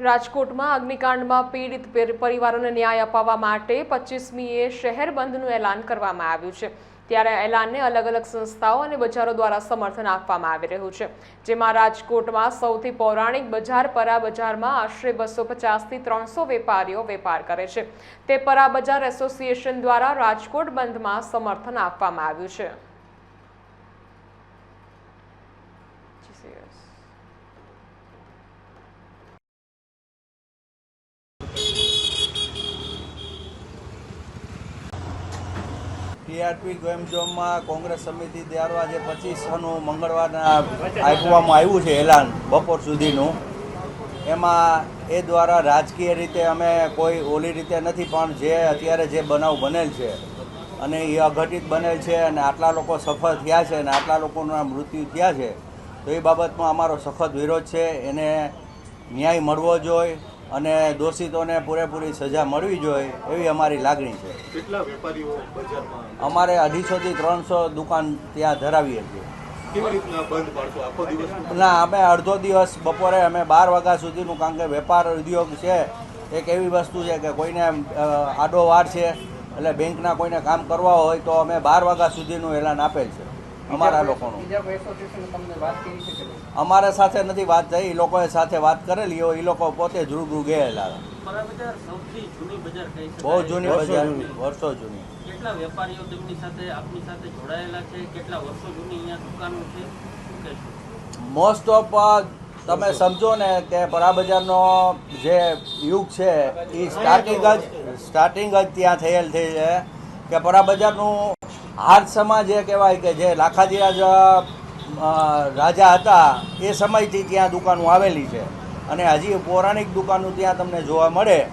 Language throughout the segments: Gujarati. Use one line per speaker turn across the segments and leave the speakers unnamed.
રાજકોટમાં અગ્નિકાંડમાં પીડિત પરિવારોને ન્યાય અપાવવા માટે પચીસમીએ શહેર બંધનું એલાન કરવામાં આવ્યું છે. ત્યારે એલાનને અલગ અલગ સંસ્થાઓ અને બજારો દ્વારા સમર્થન આપવામાં આવી રહ્યું છે. જેમાં રાજકોટમાં સૌથી પૌરાણિક બજાર પરા બજારમાં આશરે બસો પચાસથી ત્રણસો વેપારીઓ વેપાર કરે છે. તે પરા બજાર એસોસિએશન દ્વારા રાજકોટ બંધમાં સમર્થન આપવામાં આવ્યું છે.
ટીઆરપી ગેમ કોંગ્રેસ સમિતિ દ્વારા જે પચીસનું મંગળવારના આપવામાં આવ્યું છે એલાન બપોર સુધીનું. એમાં એ દ્વારા રાજકીય રીતે અમે કોઈ ઓલી રીતે નથી, પણ જે અત્યારે જે બનાવ બનેલ છે અને એ અઘટિત બનેલ છે અને આટલા લોકો સફળ થયા છે અને આટલા લોકોના મૃત્યુ થયા છે, તો એ બાબતમાં અમારો સખત વિરોધ છે. એને ન્યાય મળવો જોઈએ. અને દોષિતોને પૂરેપૂરી સજા મળવી જોઈએ એવી અમારી લાગણી છે.
કેટલા વેપારીઓ બજારમાં?
અમારે અઢીસોથી ત્રણસો દુકાન ત્યાં ધરાવીએ છીએ. ના અમે અડધો દિવસ બપોરે અમે બાર વાગ્યા સુધીનું કારણ કે વેપાર ઉદ્યોગ છે એક એવી વસ્તુ છે કે કોઈને આડો વાર છે એટલે બેંકના કોઈને કામ કરવા હોય તો અમે બાર વાગ્યા સુધીનું એલાન આપેલ છે. અમારા લોકોનું.
બીજા કોઈ એસોસિએશને તમને વાત કરી છે કે નહીં?
અમારા સાથે નથી વાત થઈ એ લોકોએ સાથે વાત કરેલી હોય એ લોકો પોતે રૂબરૂ ગયેલા
પરા બજાર સૌથી જૂની બજાર કહી શકાય.
બહુ જૂની
વર્ષો
બજાર.
જૂની.
વર્ષો જૂની.
કેટલા વેપારીઓ તેમની સાથે આપની સાથે જોડાયેલા છે? કેટલા વર્ષો જૂની અહીંયા દુકાનો છે?
મોસ્ટ ઓફ તમે સમજો ને કે પરાબજારનો જે યુગ છે એ સ્ટાર્ટિંગ જ સ્ટાર્ટિંગ જ ત્યાં થયેલ થઈ છે કે પરાબજારનું હાર્દ સમાજ એ કહેવાય કે જે લાખાજીરાજ અ, રાજા હતા એ સમયથી ત્યાં દુકાનો આવેલી છે. અને હજી પૌરાણિક દુકાનો ત્યાં તમને જોવા મળે.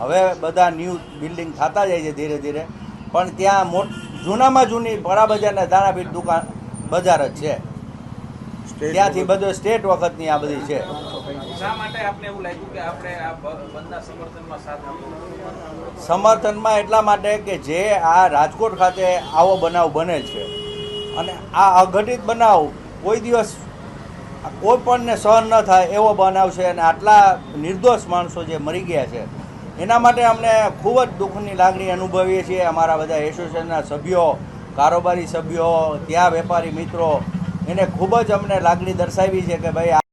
હવે બધા ન્યૂ બિલ્ડિંગ થતા જાય છે ધીરે ધીરે. પણ ત્યાં મોટ જૂનામાં જૂની પરાબજાર અને દાણાપીઠ દુકાન બજાર જ છે. ત્યાંથી બધું સ્ટેટ વખતની આ બધી છે.
શા માટે આપને એવું લાગ્યું કે આપણે આ બ- બંધના સમર્થનમાં
સમર્થનમાં એટલા માટે કે જે આ રાજકોટ ખાતે આવો બનાવ બને છે અને આ અઘટિત બનાવ કોઈ દિવસ કોઈ પણને સહન ન થાય એવો બનાવ છે અને આટલા નિર્દોષ માણસો જે મરી ગયા છે એના માટે અમને ખૂબ જ દુઃખની લાગણી અનુભવીએ છીએ અમારા બધા એસોસિએશનના સભ્યો કારોબારી સભ્યો ત્યાં વેપારી મિત્રો એને ખૂબ જ અમને લાગણી દર્શાવી છે કે ભાઈ